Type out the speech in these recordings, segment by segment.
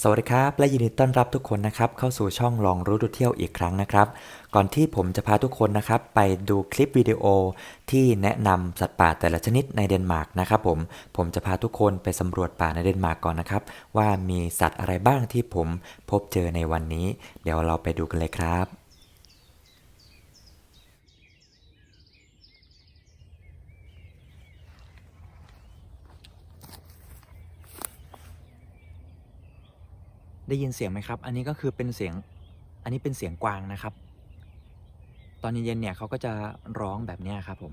สวัสดีครับ และยินดีต้อนรับทุกคนนะครับ เข้าสู่ช่องลองรู้ดูเที่ยวอีกครั้งนะครับ ก่อนที่ผมจะพาทุกคนนะครับ ไปดูคลิปวิดีโอที่แนะนำสัตว์ป่าแต่ละชนิดในเดนมาร์กนะครับผมผมจะพาทุกคนไปสำรวจป่าในเดนมาร์กก่อนนะครับ ว่ามีสัตว์อะไรบ้างที่ผมพบเจอในวันนี้ เดี๋ยวเราไปดูกันเลยครับ ได้ยินเสียงไหมครับ อันนี้ก็คือเป็นเสียง อันนี้เป็นเสียงกวางนะครับ ตอนเย็นๆเนี่ยเขาก็จะร้องแบบนี้ครับผม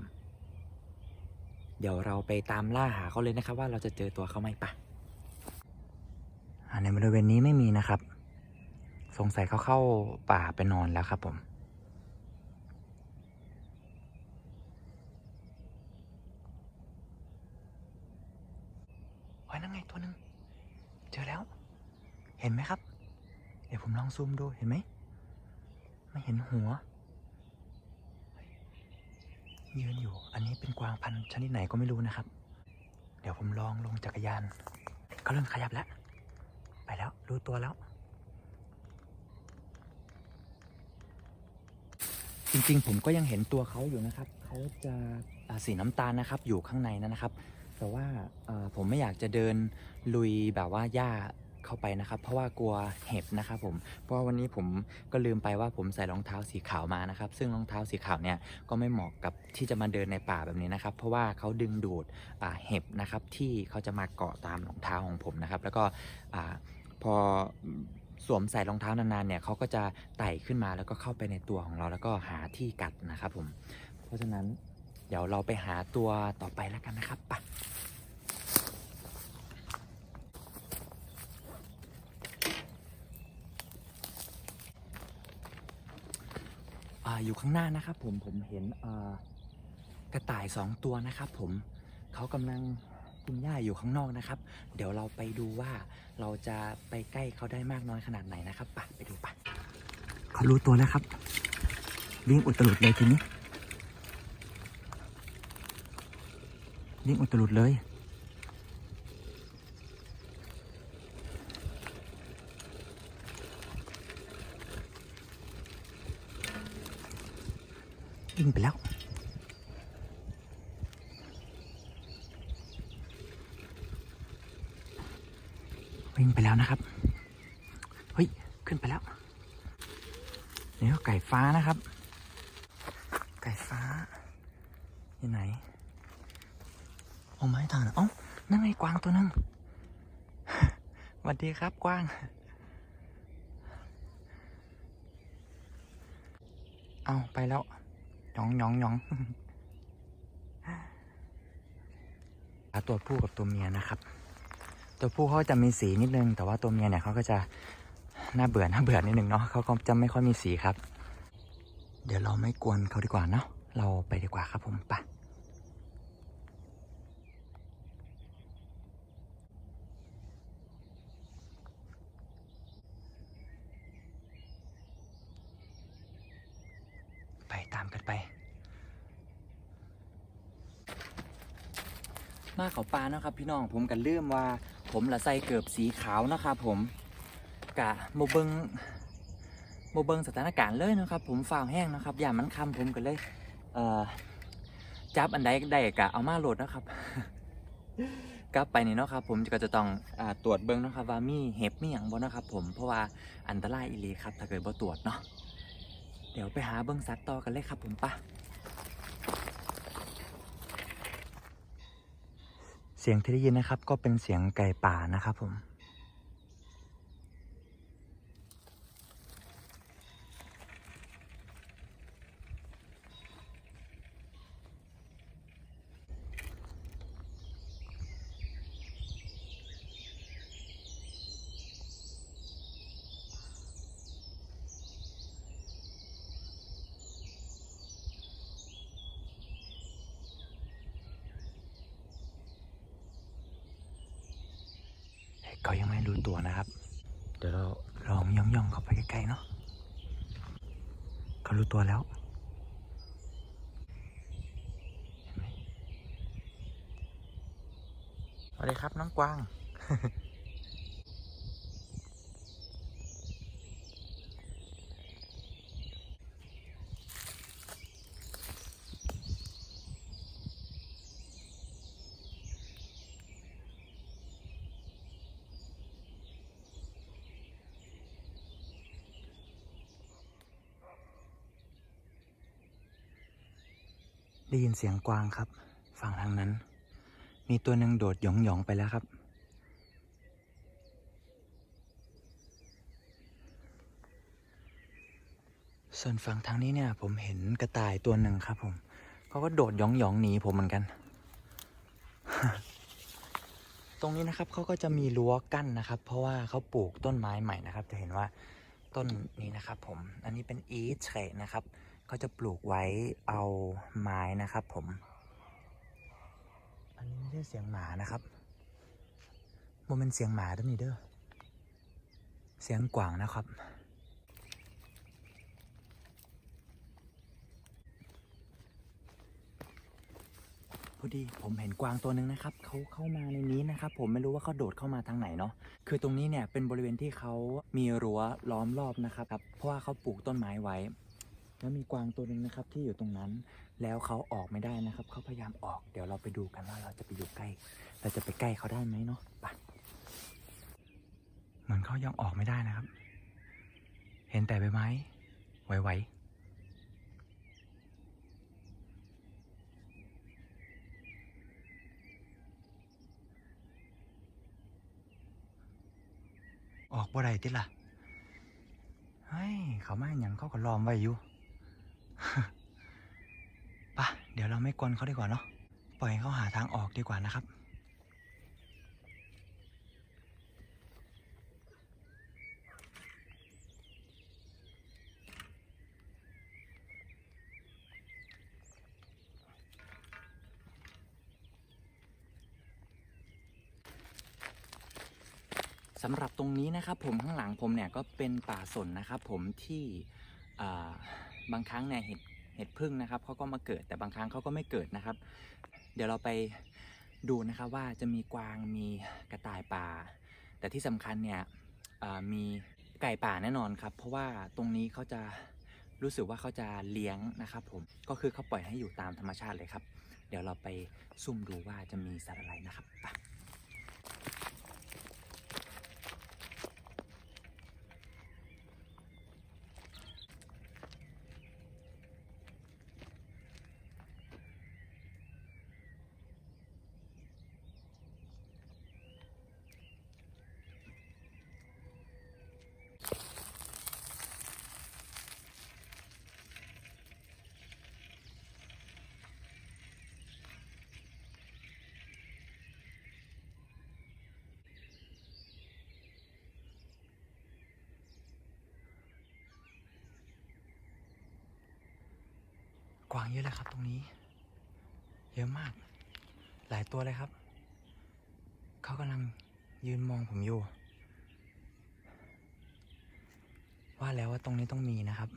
เดี๋ยวเราไปตามล่าหาเขาเลยนะครับ ว่าเราจะเจอตัวเขาไหมปะในบริเวณนี้ไม่มีนะครับ สงสัยเขาเข้าป่าไปนอนแล้วครับผมโอ้นั่นไงตัวหนึ่งเจอแล้ว เห็นไหมครับ เดี๋ยวผมลองซูมดูเห็นไหม ไม่เห็นหัว ยืนอยู่ อันนี้เป็นกวางพันธุ์ชนิดไหนก็ไม่รู้นะครับ เดี๋ยวผมลองลงจักรยานเขาเริ่มขยับแล้ว ไปแล้ว รู้ตัวแล้ว จริงๆ ผมก็ยังเห็นตัวเขาอยู่นะครับ เขาจะสีน้ำตาลนะครับ อยู่ข้างในนะครับ แต่ว่าผมไม่อยากจะเดินลุยแบบว่าหญ้า เข้าไปนะครับ เพราะว่ากลัวเห็บนะครับผมเพราะวันนี้ผมก็ลืมไปว่าผมใส่รองเท้าสีขาวมานะครับ ซึ่งรองเท้าสีขาวเนี่ยก็ไม่เหมาะกับที่จะมาเดินในป่าแบบนี้นะครับ เพราะว่าเขาดึงดูดเห็บนะครับที่เขาจะมาเกาะตามรองเท้าของผมนะครับ แล้วก็พอสวมใส่รองเท้านานๆเนี่ยเขาก็จะไต่ขึ้นมาแล้วก็เข้าไปในตัวของเราแล้วก็หาที่กัดนะครับผม เพราะฉะนั้นเดี๋ยวเราไปหาตัวต่อไปแล้วกันนะครับไป อยู่ข้างหน้านะครับ ผมผมเห็นกระต่ายสองตัวนะครับ ผมเขากำลังกินหญ้าอยู่ข้างนอกนะครับ เดี๋ยวเราไปดูว่าเราจะไปใกล้เขาได้มากน้อยขนาดไหนนะครับไปไปดูไปเขารู้ตัวแล้วครับวิ่งอุตลุดเลยทีนี้วิ่งอุตลุดเลย วิ่งไปแล้ว วิ่งไปแล้วนะครับ เฮ้ย ขึ้นไปแล้วนี่ก็ไก่ฟ้านะครับ ไก่ฟ้าอยู่ไหนเอาไม้ทางเอ้านั่นไงกวางตัวนึงสวัสดีครับกวางเอาไปแล้วหยองหยองหยองหาตัวผู้กับตัวเมียนะครับ ตัวผู้เขาจะมีสีนิดนึง แต่ว่าตัวเมียเนี่ยเขาก็จะ น่าเบื่อน่าเบื่อนิดนึงเนาะเขาก็จะไม่ค่อยมีสีครับ เดี๋ยวเราไม่กวนเขาดีกว่าเนาะเราไปดีกว่าครับผมไปไปตามกันไป มาเขาปลาเนาะครับพี่น้องผมกันเลื่อมว่า ผมละใส่เกือบสีขาวนะครับผม กะโมเบิงโมเบิงสถานการณ์เลยนะครับผมฝ่าวแห้งนะครับอย่ามันคำผมกันเลยเอ่อจับอันใดได้กะเอามาโหลดนะครับกลับไปนี่เนาะครับผมก็จะต้องอตรวจเบิ้งนะครับว่ามีเห็บมีอย่างบ่นะครับผมเพราะว่าอันตรายอีหลีครับ ถ้าเกิดบ่ตรวจเนาะเดี๋ยวไปหาเบิ้งสัตว์ต่อกันเลยครับผมปะเสียงที่ได้ยินนะครับก็เป็นเสียงไก่ป่านะครับผม เขายังไม่รู้ตัวนะครับ เดี๋ยวเราลองย่องย่องๆเข้าไปใกล้ๆเนาะเขารู้ตัวแล้วเห็นไหมสวัสดีครับน้องกวาง ได้ยินเสียงกวางครับ ฝั่งทางนั้น มีตัวหนึ่งโดดหยองหยองๆไปแล้วครับ ส่วนฝั่งทางนี้เนี่ยผมเห็นกระต่ายตัวหนึ่งครับผมเขาก็โดดหยองหยองๆหนีผมเหมือนกัน ตรงนี้นะครับเขาก็จะมีรั้วกั้นนะครับ เพราะว่าเขาปลูกต้นไม้ใหม่นะครับ จะเห็นว่าต้นนี้นะครับผม อันนี้เป็นอีเทรนะครับ ก็จะปลูกไว้เอาไม้นะครับผม อันนี้ไม่ใช่เสียงหมานะครับมันเป็นเสียงหมาด้วยนี่เด้อ เสียงกวางนะครับ พอดีผมเห็นกวางตัวหนึ่งนะครับเขาเข้ามาในนี้นะครับ ผมไม่รู้ว่าเขาโดดเข้ามาทางไหนเนาะ คือตรงนี้เนี่ยเป็นบริเวณที่เขามีรั้วล้อมรอบนะครับ เพราะว่าเขาปลูกต้นไม้ไว้ แล้วมีกวางตัวหนึ่งนะครับที่อยู่ตรงนั้น แล้วเขาออกไม่ได้นะครับ เขาพยายามออก เดี๋ยวเราไปดูกันว่าเราจะไปอยู่ใกล้ เราจะไปใกล้เขาได้ไหมเนาะไปเหมือนเขายังออกไม่ได้นะครับ เห็นแต่ใบไม้ไหวๆออกบ่ได้ติล่ะเฮ้ยเขามาอย่างเขาก็ล้อมไว้อยู่ ปะเดี๋ยวเราไม่กวนเขาดีกว่าเนาะ ปล่อยให้เขาหาทางออกดีกว่านะครับ สำหรับตรงนี้นะครับผมข้างหลังผมเนี่ยก็เป็นป่าสนนะครับผมที่อ่า บางครั้งเนี่ยเห็ดเห็ดพึ่งนะครับเขาก็มาเกิดแต่บางครั้งเขาก็ไม่เกิดนะครับ เดี๋ยวเราไปดูนะครับว่าจะมีกวางมีกระต่ายป่า แต่ที่สำคัญเนี่ยมีไก่ป่าแน่นอนครับ เพราะว่าตรงนี้เขาจะรู้สึกว่าเขาจะเลี้ยงนะครับ ผมก็คือเขาปล่อยให้อยู่ตามธรรมชาติเลยครับ เดี๋ยวเราไปซุ่มดูว่าจะมีสัตว์อะไรนะครับไป กวางเยอะเลยครับ ตรงนี้ เยอะมาก หลายตัวเลยครับ เขากำลังยืนมองผมอยู่ ว่าแล้วว่าตรงนี้ต้องมีนะครับ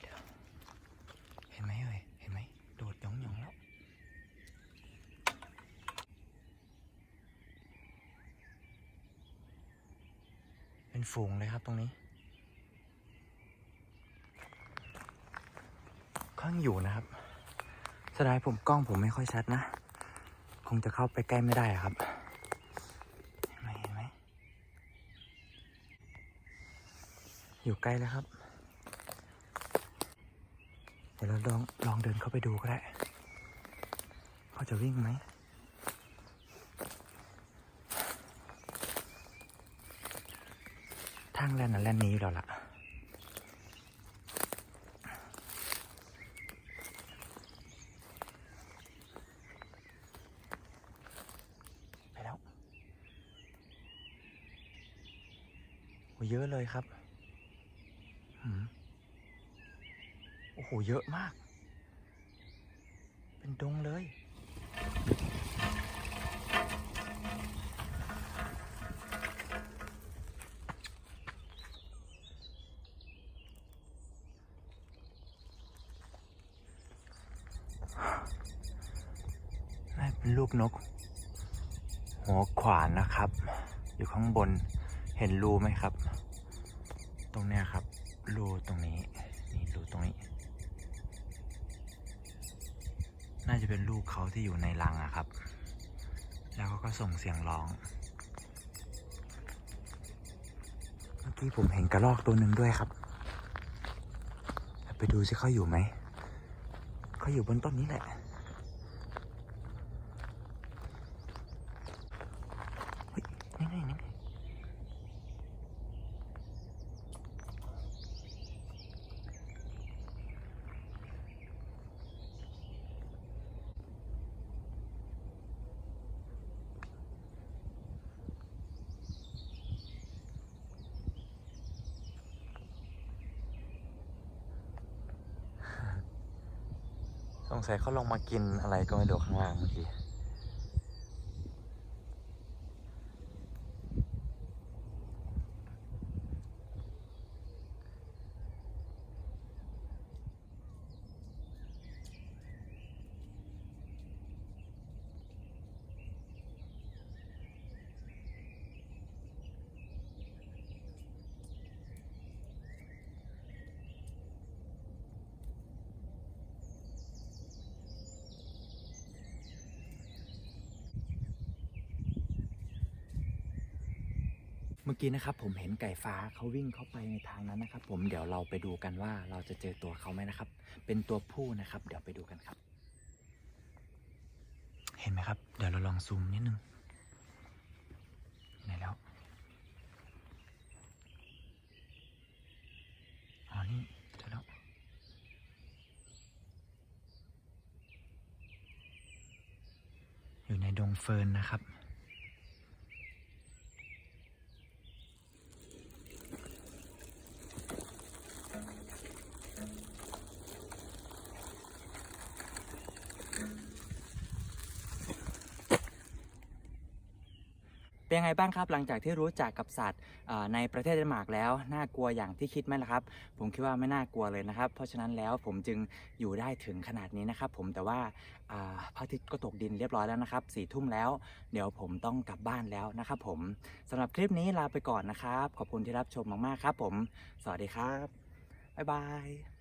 เเห็นไหมเอ่ย เห็นไหม โดดหยองหยองแล้ว เป็นฝูงเลยครับตรงนี้ ข้างอยู่นะครับสดายผมกล้องผมไม่ค่อยชัดนะ คงจะเข้าไปใกล้ไม่ได้ครับเห็นไหมเห็นไหมอยู่ใกล้แล้วครับ เดี๋ยวเราลองลองเดินเข้าไปดูก็ได้เขาจะวิ่งไหมทางแลนน่ะแลนนี้อยู่แล้วล่ะ ไปแล้วโอ้ เยอะเลยครับโอ้โห เยอะมาก เป็นดงเลยน่เป็นลูกนก หัวขวานนะครับ อยู่ข้างบน เห็นรูไหมครับ ตรงเนี้ยครับ รูตรงนี้นี่รูตรงนี้ น่าจะเป็นลูกเขาที่อยู่ในรังอะครับ แล้วเขาก็ส่งเสียงร้อง เมื่อกี้ผมเห็นกระรอกตัวหนึ่งด้วยครับ ไปดูสิเขาอยู่ไหมเขาอยู่บนต้นนี้แหละ เฮ้ยนี่ไงนี่ไงส งสัยเขาลงมากินอะไรก็ไม่รู้ข้างล่างเมื่อกี้ เมื่อกี้นะครับผมเห็นไก่ฟ้าเขาวิ่งเข้าไปในทางนั้นนะครับ ผมเดี๋ยวเราไปดูกันว่าเราจะเจอตัวเขาไหมนะครับ เป็นตัวผู้นะครับ เดี๋ยวไปดูกันครับ เห็นไหมครับ เดี๋ยวเราลองซูมนิดนึงไหนแล้วอ๋อนี่เจอแล้วอยู่ในดงเฟิร์นนะครับ เป็นยัง ไงบ้างครับ หลังจากที่รู้จักกับสัตว์ในประเทศเดนมาร์กแล้วน่ากลัวอย่างที่คิดไหมล่ะครับ ผมคิดว่าไม่น่ากลัวเลยนะครับ เพราะฉะนั้นแล้วผมจึงอยู่ได้ถึงขนาดนี้นะครับ ผมแต่ว่าอ่าพระอาทิตย์ก็ตกดินเรียบร้อยแล้วนะครับสี่ทุ่มแล้ว เดี๋ยวผมต้องกลับบ้านแล้วนะครับผมสำหรับคลิปนี้ลาไปก่อนนะครับ ขอบคุณที่รับชมมากๆครับ ผม สวัสดีครับบ๊ายบาย